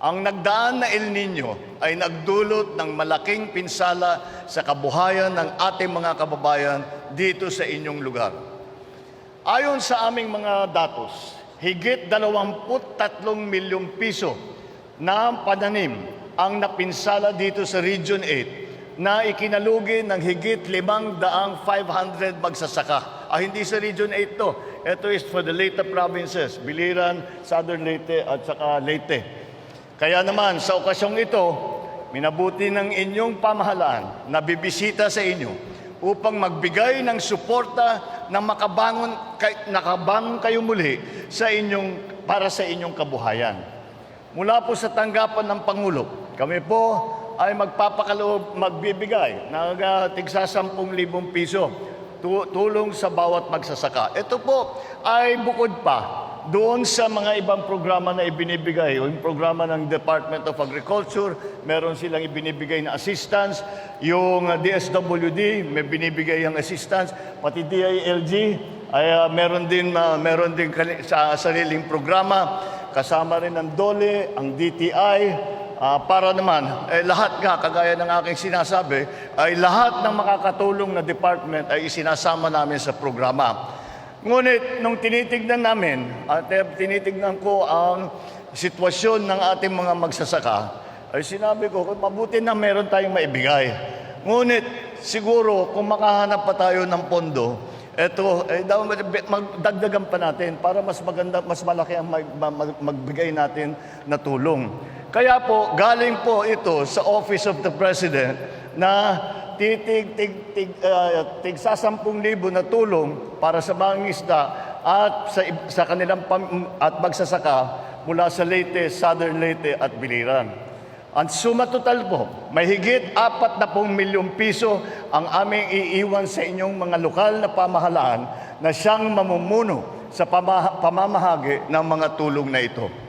Ang nagdaan na El Nino ay nagdulot ng malaking pinsala sa kabuhayan ng ating mga kababayan dito sa inyong lugar. Ayon sa aming mga datos, higit 23 milyong piso na pananim ang napinsala dito sa Region 8 na ikinalugi ng higit 500 magsasaka. Ah, hindi sa Region 8 to. Ito is for the Leyte provinces, Biliran, Southern Leyte at saka Leyte. Kaya naman, sa okasyong ito, minabuti ng inyong pamahalaan na bibisita sa inyo upang magbigay ng suporta na makabangon, kay, nakabangon kayo muli sa inyong, para sa inyong kabuhayan. Mula po sa tanggapan ng Pangulo, kami po ay magpapakaloob, magbibigay ng uh, tigsa 10,000 piso tu- tulong sa bawat magsasaka. Ito po ay bukod pa doon sa mga ibang programa na ibinibigay, yung programa ng Department of Agriculture, meron silang ibinibigay na assistance, yung DSWD, may binibigay ang assistance, pati DILG, ay uh, meron din uh, meron din sa sariling programa, kasama rin ang DOLE, ang DTI, Ah, para naman, eh, lahat nga, kagaya ng aking sinasabi, ay lahat ng makakatulong na department ay isinasama namin sa programa. Ngunit, nung tinitignan namin, at eh, tinitignan ko ang sitwasyon ng ating mga magsasaka, ay sinabi ko, "Kung mabuti na meron tayong maibigay. Ngunit, siguro, kung makahanap pa tayo ng pondo, eto, eh, magdagdagan pa natin para mas maganda, mas malaki ang mag, mag- magbigay natin na tulong. Kaya po, galing po ito sa Office of the President na titig tig tig uh, tig sa 10,000 na tulong para sa mga isda at sa sa kanilang pam, at magsasaka mula sa Leyte, Southern Leyte at Biliran. Ang suma total po, may higit 40 milyong piso ang aming iiwan sa inyong mga lokal na pamahalaan na siyang mamumuno sa pama- pamamahagi ng mga tulong na ito.